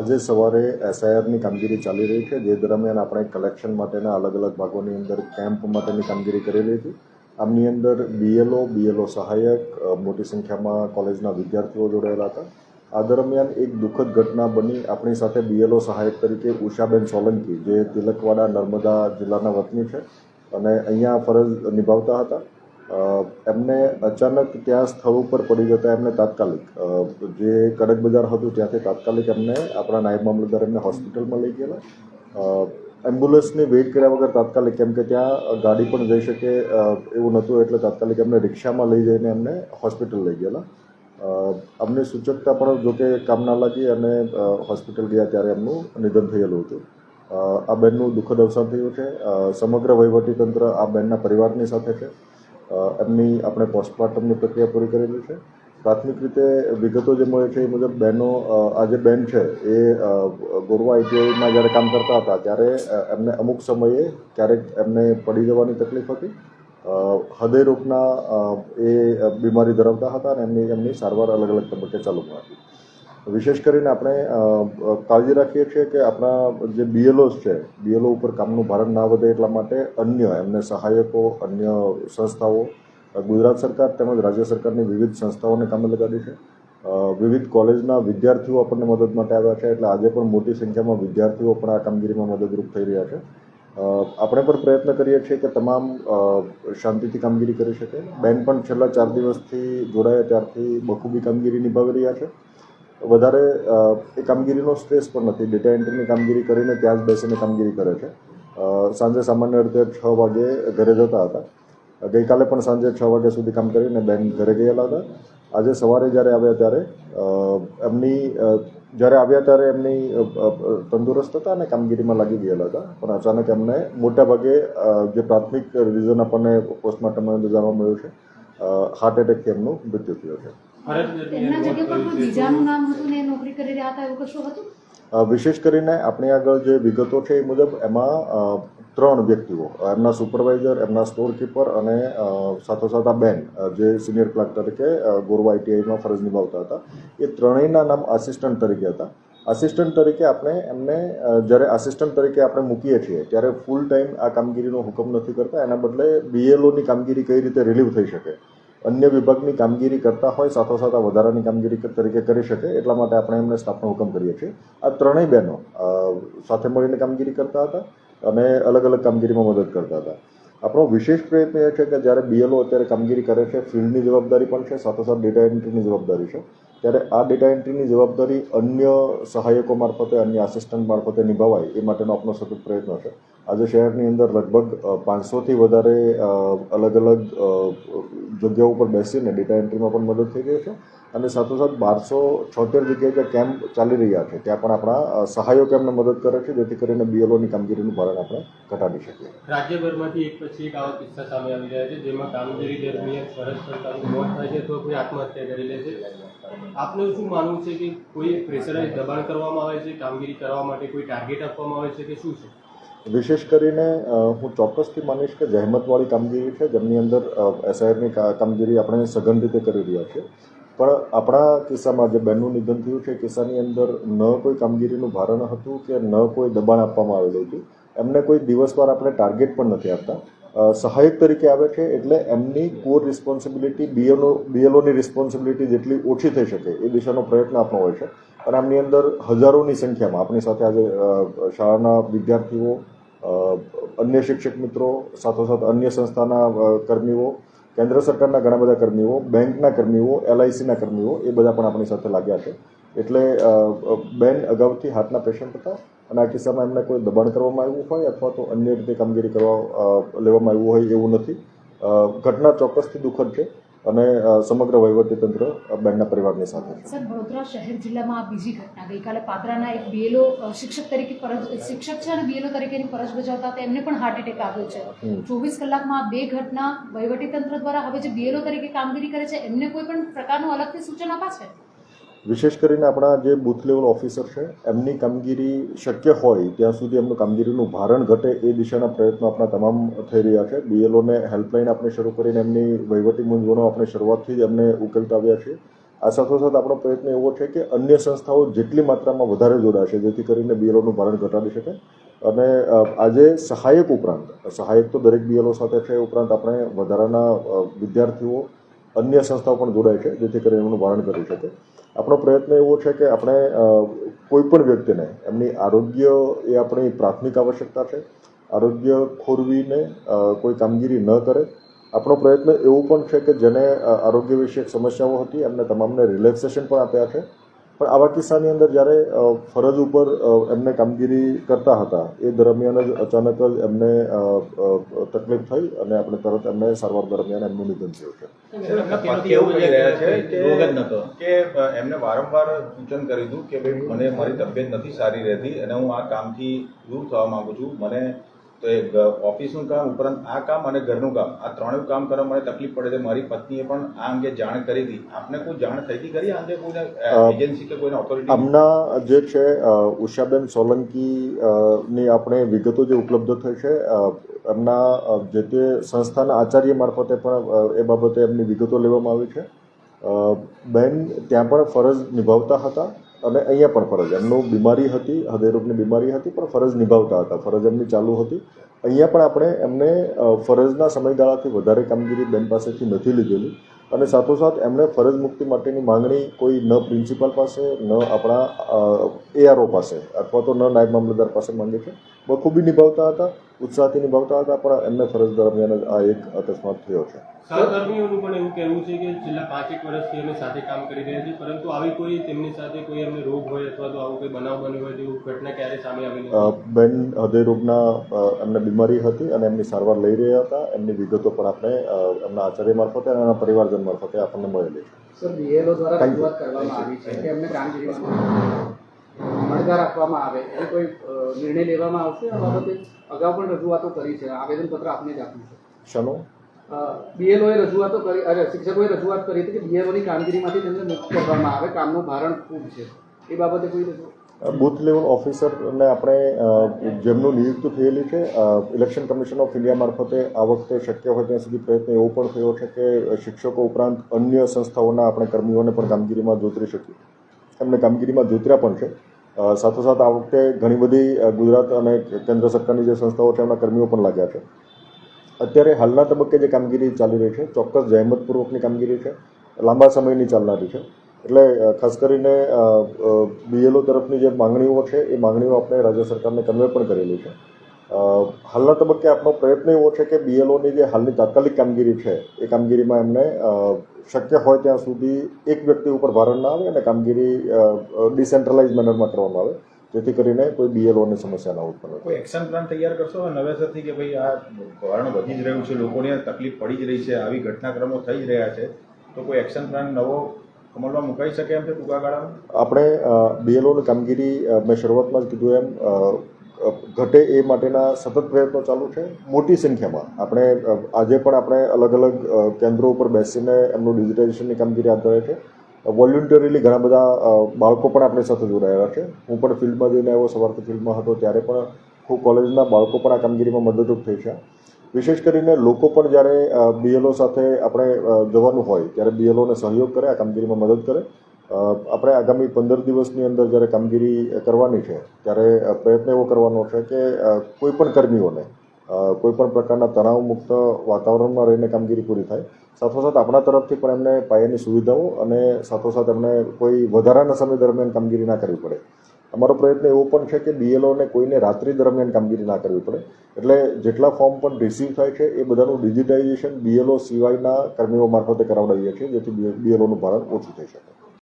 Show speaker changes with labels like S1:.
S1: આજે સવારે એસઆઈઆરની કામગીરી ચાલી રહી છે, જે દરમિયાન આપણે કલેક્શન માટેના અલગ અલગ ભાગોની અંદર કેમ્પ માટેની કામગીરી કરેલી હતી. આમની અંદર બીએલઓ બીએલઓ સહાયક મોટી સંખ્યામાં કોલેજના વિદ્યાર્થીઓ જોડાયેલા હતા. આ દરમિયાન એક દુઃખદ ઘટના બની. આપણી સાથે બીએલઓ સહાયક તરીકે ઉષાબેન સોલંકી, જે તિલકવાડા નર્મદા જિલ્લાના વતની છે અને અહીંયા ફરજ નિભાવતા હતા. એમને અચાનક ત્યાં સ્થળ ઉપર પડી જતા એમને તાત્કાલિક જે કડક બજાર હતું ત્યાંથી તાત્કાલિક એમને આપણા નાયબ મામલતદાર એમને હોસ્પિટલમાં લઈ ગયેલા. એમ્બ્યુલન્સની વેઇટ કર્યા વગર તાત્કાલિક, કેમ કે ત્યાં ગાડી પણ જઈ શકે એવું નહોતું એટલે તાત્કાલિક એમને રિક્ષામાં લઈ જઈને એમને હોસ્પિટલ લઈ ગયેલા. અમને સૂચકતા પણ જોકે કામ ના લાગી અને હોસ્પિટલ ગયા ત્યારે એમનું નિધન થયેલું હતું. આ બેનનું દુઃખદ અવસાન થયું છે. સમગ્ર વહીવટીતંત્ર આ બેનના પરિવારની સાથે છે. એમની આપણે પોસ્ટમોર્ટમની પ્રક્રિયા પૂરી કરેલી છે. પ્રાથમિક રીતે વિગતો જે મળે છે એ મુજબ બહેનો આ જે બેન છે એ ગોરવા આઈટીઆઈમાં જ્યારે કામ કરતા હતા ત્યારે એમને અમુક સમયે ક્યારેક એમને પડી જવાની તકલીફ હતી. હૃદય હૃદયરોગના એ બીમારી ધરાવતા હતા અને એમની એમની સારવાર અલગ અલગ તબક્કે ચાલુમાં હતી. વિશેષ કરીને આપણે કાળજી રાખીએ છીએ કે આપણા જે બીએલઓસ છે બીએલઓ ઉપર કામનું ભારણ ના વધે એટલા માટે અન્ય એમને સહાયકો, અન્ય સંસ્થાઓ, ગુજરાત સરકાર તેમજ રાજ્ય સરકારની વિવિધ સંસ્થાઓને કામે લગાડી છે. વિવિધ કોલેજના વિદ્યાર્થીઓ આપણને મદદ માટે આવ્યા છે, એટલે આજે પણ મોટી સંખ્યામાં વિદ્યાર્થીઓ પણ આ કામગીરીમાં મદદરૂપ થઈ રહ્યા છે. આપણે પણ પ્રયત્ન કરીએ છીએ કે તમામ શાંતિથી કામગીરી કરી શકે. બેન પણ છેલ્લા ચાર દિવસથી જોડાયા, ત્યારથી બખૂબી કામગીરી નિભાવી રહ્યા છે. વધારે એ કામગીરીનો સ્ટ્રેસ પણ નથી. ડેટા એન્ટ્રીની કામગીરી કરીને ત્યાં જ બેસીને કામગીરી કરે છે. સાંજે સામાન્ય રીતે છ વાગે ઘરે જતા હતા. ગઈકાલે પણ સાંજે છ વાગ્યા સુધી કામ કરીને બેન ઘરે ગયેલા હતા. આજે સવારે જ્યારે આવ્યા ત્યારે એમની જ્યારે આવ્યા ત્યારે એમની તંદુરસ્ત હતા અને કામગીરીમાં લાગી ગયેલા હતા. પણ અચાનક એમને મોટા ભાગે જે પ્રાથમિક રિઝન આપણને પોસ્ટમોર્ટમમાં અંદર જાણવા મળ્યું છે હાર્ટ એટેકથી એમનું મૃત્યુ થયું છે.
S2: એમના જગ્યા પર કોઈ બીજાનું નામ હતું ને નોકરી કરી રહ્યા હતા એવું કશું હતું?
S1: વિશેષ કરીને આપણી આગળ જે વિગતો છે એ મુજબ એમાં ત્રણ વ્યક્તિઓ એમના સુપરવાઇઝર એમના સ્ટોર કીપર અને સાથોસાથ આ બેન જે સિનિયર ક્લાર્ક તરીકે ગોરવા આઈટીઆઈમાં ફરજ નિભાવતા હતા. એ ત્રણેયના નામ આસિસ્ટન્ટ તરીકે હતા. આસિસ્ટન્ટ તરીકે આપણે એમને જ્યારે આસિસ્ટન્ટ તરીકે આપણે મૂકીએ છીએ ત્યારે ફૂલ ટાઈમ આ કામગીરીનો હુકમ નથી કરતા. એના બદલે બીએલઓની કામગીરી કઈ રીતે રિલીવ થઈ શકે? અન્ય વિભાગની કામગીરી કરતા હોય, સાથોસાથ આ વધારાની કામગીરી તરીકે કરી શકે, એટલા માટે આપણે એમને સ્થાપનો હુકમ કરીએ છીએ. આ ત્રણેય બહેનો સાથે મળીને કામગીરી કરતા હતા અને અલગ અલગ કામગીરીમાં મદદ કરતા હતા. આપણો વિશેષ પ્રયત્ન એ છે કે જ્યારે બીએલઓ અત્યારે કામગીરી કરે છે, ફિલ્ડની જવાબદારી પણ છે, સાથોસાથ ડેટા એન્ટ્રીની જવાબદારી છે. ત્યારે આ ડેટા એન્ટ્રીની જવાબદારી અન્ય સહાયકો મારફતે, અન્ય આસિસ્ટન્ટ મારફતે નિભાવાય એ માટેનો આપણો સતત પ્રયત્ન છે. આજે શહેરની અંદર લગભગ પાંચસોથી વધારે અલગ અલગ જગ્યાઓ ઉપર બેસીને ડેટા એન્ટ્રીમાં પણ મદદ થઈ ગઈ છે અને સાથોસાથ બારસો છોતેર જગ્યાએ જે કેમ્પ ચાલી રહ્યા છે, ત્યાં પણ આપણા સહાયકો એમને મદદ કરે છે, જેથી કરીને બીએલઓની કામગીરીનું ભારણ આપણે ઘટાડી શકીએ.
S3: રાજ્યભરમાંથી એક પછી એક આવા કિસ્સા સામે આવી રહ્યા છે, જેમાં કામગીરી દરમિયાન ફરજ કરતાનું મોત થાય છે, તો કોઈ આત્મહત્યા કરી લે છે? આપનું શું માનવું છે કે કોઈ પ્રેશરાઇઝ દબાણ કરવામાં આવે છે, કામગીરી કરવા માટે કોઈ ટાર્ગેટ આપવામાં આવે છે કે શું છે?
S1: વિશેષ કરીને હું ચોક્કસથી માનીશ કે જહેમતવાળી કામગીરી છે, જેમની અંદર એસઆઈઆરની કામગીરી આપણે સઘન રીતે કરી રહ્યા છીએ. પણ આપણા કિસ્સામાં જે બેનનું નિધન થયું છે કિસ્સાની અંદર ન કોઈ કામગીરીનું ભારણ હતું કે ન કોઈ દબાણ આપવામાં આવેલું હતું. એમને કોઈ દિવસવાર આપણે ટાર્ગેટ પણ નથી આપતા. સહાયક તરીકે આવે છે એટલે એમની કોર રિસ્પોન્સિબિલિટી બીએલઓ બીએલઓની રિસ્પોન્સિબિલિટી જેટલી ઓછી થઈ શકે એ દિશાનો પ્રયત્ન આપણો હોય છે. અને આમની અંદર હજારોની સંખ્યામાં આપણી સાથે આજે શાળાના વિદ્યાર્થીઓ અન્ય શિક્ષક મિત્રો, સાથોસાથ અન્ય સંસ્થાના કર્મીઓ, કેન્દ્ર સરકારના ઘણા બધા કર્મીઓ, બેંકના કર્મીઓ એલઆઈસીના કર્મીઓ એ બધા પણ આપણી સાથે લાગ્યા છે. એટલે બેન અગાઉથી હાર્ટના પેશન્ટ હતા અને આ કિસ્સામાં એમને કોઈ દબાણ કરવામાં આવ્યું હોય અથવા તો અન્ય રીતે કામગીરી કરવા લેવામાં આવ્યું હોય એવું નથી. ઘટના ચોક્કસથી દુઃખદ છે અને સમગ્ર વહીવટીતંત્ર તંત્ર બેનના પરિવારની સાથે
S2: સર વડોદરા શહેર જિલ્લામાં આ બીજી ઘટના ગઈકાલે પાદરાના એક બીએલઓ શિક્ષક તરીકે ફરજ શિક્ષક છે અને બીએલઓ તરીકેની ફરજ બજાવતા હતા. એમને પણ હાર્ટ એટેક આવ્યો છે. ચોવીસ કલાકમાં બે ઘટના વહીવટીતંત્ર દ્વારા હવે જે બીએલઓ તરીકે કામગીરી કરે છે એમને કોઈ પણ પ્રકારનું અલગથી સૂચન અપાશે
S1: વિશેષ કરીને આપણા જે બૂથ લેવલ ઓફિસર છે, એમની કામગીરી શક્ય હોય ત્યાં સુધી એમનું કામગીરીનું ભારણ ઘટે એ દિશાના પ્રયત્નો આપણા તમામ થઈ રહ્યા છે. બીએલઓને હેલ્પલાઇન આપણે શરૂ કરીને એમની વહીવટી મૂંઝવણો આપણે શરૂઆતથી જ એમને ઉકેલતા આવ્યા છીએ આ સાથોસાથ આપણો પ્રયત્ન એવો છે કે અન્ય સંસ્થાઓ જેટલી માત્રામાં વધારે જોડાશે, જેથી કરીને બીએલઓનું ભારણ ઘટાડી શકે. અને આજે સહાયક ઉપરાંત, સહાયક તો દરેક બીએલઓ સાથે છે ઉપરાંત આપણે વધારાના વિદ્યાર્થીઓ અન્ય સંસ્થાઓ પણ જોડાય છે, જેથી કરીને એમનું ભારણ કરી શકે. આપણો પ્રયત્ન એવો છે કે આપણે કોઈ પણ વ્યક્તિને, એમની આરોગ્ય એ આપણી પ્રાથમિક આવશ્યકતા છે. આરોગ્ય ખોરવીને કોઈ કામગીરી ન કરે. આપણો પ્રયત્ન એવો પણ છે કે જેને આરોગ્ય વિષયક સમસ્યાઓ હતી, એમને તમામને રિલેક્સેશન પણ આપ્યા છે. પણ આવા કિસ્સાની અંદર જ્યારે ફરજ ઉપર એમને કામગીરી કરતા હતા એ દરમિયાન જ અચાનક જ એમને તકલીફ થઈ અને આપણે તરત એમને સારવાર દરમિયાન એમનું નિધન થયું છે.
S4: એમના પતિ એવું કહી રહ્યા છે કે કે એમને વારંવાર સૂચન કર્યું હતું કે ભાઈ મને મારી તબિયત નથી સારી રહેતી અને હું આ કામથી દૂર થવા માંગુ છું. મને તો એ ઓફિસનું કામ ઉપરાંત આ કામ અને ઘરનું કામ આ ત્રણેય કામ કરવા મને તકલીફ પડે છે. મારી પત્નીએ પણ આ અંગે જાણ કરી હતી. આપને કોઈ જાણ થઈ હતી કરી આ અંગે કોઈને એજન્સી કે કોઈને ઓથોરિટી
S1: આમના જે છે ઉષાબેન સોલંકી ની આપણે વિગતો જે ઉપલબ્ધ થઈ છે એમના જે તે સંસ્થાના આચાર્ય મારફતે પણ એ બાબતે એમની વિગતો લેવામાં આવી છે. બેન ત્યાં પણ ફરજ નિભાવતા હતા. અને અહીંયા પણ ફરજ. એમનું બીમારી હતી, હૃદયરોગની બીમારી હતી, પણ ફરજ નિભાવતા હતા. ફરજ એમની ચાલુ હતી. અહીંયા પણ આપણે એમને ફરજના સમયગાળાથી વધારે કામગીરી બેન પાસેથી નથી લીધેલી. અને સાથોસાથ એમણે ફરજ મુક્તિ માટેની માંગણી કોઈ ન પ્રિન્સિપાલ પાસે, ન આપણા એઆરઓ પાસે, અથવા તો ન નાયબ મામલતદાર પાસે માંગી છે. બખૂબી નિભાવતા હતા. ઉત્સાહથી નિભાવતા હતા પણ એમને ફરજ દરમિયાન જ આ એક અકસ્માત થયો છે.
S3: સહકર્મીઓનું પણ એવું કહેવું છે કે છેલ્લા પાંચેક વર્ષથી અમે સાથે કામ કરી રહ્યા છીએ પરંતુ આવી કોઈ તેમની સાથે કોઈ એમને રોગ હોય અથવા તો આવું કોઈ બનાવ બન્યો હોય તેવું ઘટના ક્યારે સામે આવી
S1: બેન હૃદયરોગના રોગના એમને બીમારી હતી અને એમની સારવાર લઈ રહ્યા હતા. એમની વિગતો પણ આપણે એમના આચાર્ય મારફતે અને એમના પરિવારજન મારફતે આપણને મળેલી છે.
S5: સર બીએલઓ દ્વારા રજૂઆત કરવામાં આવી છે કે એમને કામગીરીમાં અણગા રાખવામાં આવે એ કોઈ નિર્ણય લેવામાં આવશે? આ બાબતે અગાઉ પણ રજૂઆતો કરી છે આવેદનપત્ર આપને જ આપ્યું છે.
S1: શનો
S5: બીએલઓએ રજૂઆતો કરી અરે શિક્ષકોએ રજૂઆત કરી હતી કે બીએલઓની કામગીરીમાંથી તેમને મુક્ત કરવામાં આવે કામનું ભારણ ખૂબ છે. એ બાબતે કોઈ રજૂઆત
S1: બુથ લેવલ ઓફિસરને આપણે જેમનું નિયુક્ત થયેલી છે ઇલેક્શન કમિશન ઓફ ઇન્ડિયા મારફતે આ વખતે શક્ય હોય ત્યાં સુધી પ્રયત્ન એવો પણ થયો છે કે શિક્ષકો ઉપરાંત અન્ય સંસ્થાઓના આપણે કર્મીઓને પણ કામગીરીમાં જોતરી શકીએ. એમને કામગીરીમાં જોતર્યા પણ છે. સાથોસાથ આ વખતે ઘણી બધી ગુજરાત અને કેન્દ્ર સરકારની જે સંસ્થાઓ છે એમના કર્મીઓ પણ લાગ્યા છે. અત્યારે હાલના તબક્કે જે કામગીરી ચાલી રહી છે, ચોક્કસ જહેમતપૂર્વકની કામગીરી છે, લાંબા સમયની ચાલનારી છે. એટલે ખાસ કરીને બીએલઓ તરફની જે માંગણીઓ છે, એ માંગણીઓ આપણે રાજ્ય સરકારને કન્વે પણ કરેલી છે. હાલના તબક્કે આપણો પ્રયત્ન એવો છે કે બીએલઓની જે હાલની તાત્કાલિક કામગીરી છે એ કામગીરીમાં એમને શક્ય હોય ત્યાં સુધી એક વ્યક્તિ ઉપર ભારણ ના આવે અને કામગીરી ડિસેન્ટ્રલાઇઝ મેનરમાં કરવામાં આવે. જેથી કરીને કોઈ બીએલઓની સમસ્યા ના ઉત્પન્ન
S4: કોઈ એક્શન પ્લાન તૈયાર કરશો? નવેસરથી કે ભાઈ આ ભારણ વધી જ રહ્યું છે લોકોને તકલીફ પડી જ રહી છે આવી ઘટનાક્રમો થઈ જ રહ્યા છે તો કોઈ એક્શન પ્લાન નવો અમલમાં મુકાઈ શકે એમ છે ટૂંકા ગાળામાં?
S1: આપણે બીએલઓની કામગીરી મેં શરૂઆતમાં જ કીધું એમ ઘટે એ માટેના સતત પ્રયત્નો ચાલુ છે. મોટી સંખ્યામાં. આપણે આજે પણ આપણે અલગ અલગ કેન્દ્રો ઉપર બેસીને એમનું ડિજિટાઇઝેશનની કામગીરી હાથ ધરે છે. વોલ્યુન્ટરીલી ઘણા બધા બાળકો પણ આપણે સાથે જોડાયેલા છે. હું પણ ફિલ્ડમાં જઈને આવ્યો, સવારથી ફિલ્ડમાં હતો, ત્યારે પણ ખૂબ કોલેજના બાળકો પણ આ કામગીરીમાં મદદરૂપ થઈ છે. વિશેષ કરીને લોકો પણ જ્યારે બીએલઓ સાથે આપણે જવાનું હોય, ત્યારે બીએલઓને સહયોગ કરે, આ કામગીરીમાં મદદ કરે. આપણે આગામી પંદર દિવસની અંદર જ્યારે કામગીરી કરવાની છે, ત્યારે પ્રયત્ન એવો કરવાનો છે કે કોઈપણ કોઈ પણ કર્મીઓને કોઈપણ કોઈ પણ પ્રકારના તણાવમુક્ત વાતાવરણમાં રહીને કામગીરી પૂરી થાય. સાથોસાથ આપણા તરફથી પણ એમને પાયાની સુવિધાઓ અને સાથોસાથ એમને કોઈ વધારાના સમય દરમિયાન કામગીરી ના કરવી પડે. અમારો પ્રયત્ન એવો પણ છે કે બીએલઓને કોઈને રાત્રિ દરમિયાન કામગીરી ના કરવી પડે. એટલે જેટલા ફોર્મ પણ રિસીવ થાય છે, એ બધાનું ડિજિટાઇઝેશન બીએલઓ સિવાયના કર્મીઓ મારફતે કરાવડાવીએ છીએ, જેથી બીએલઓનું ભારણ ઓછું થઈ શકે.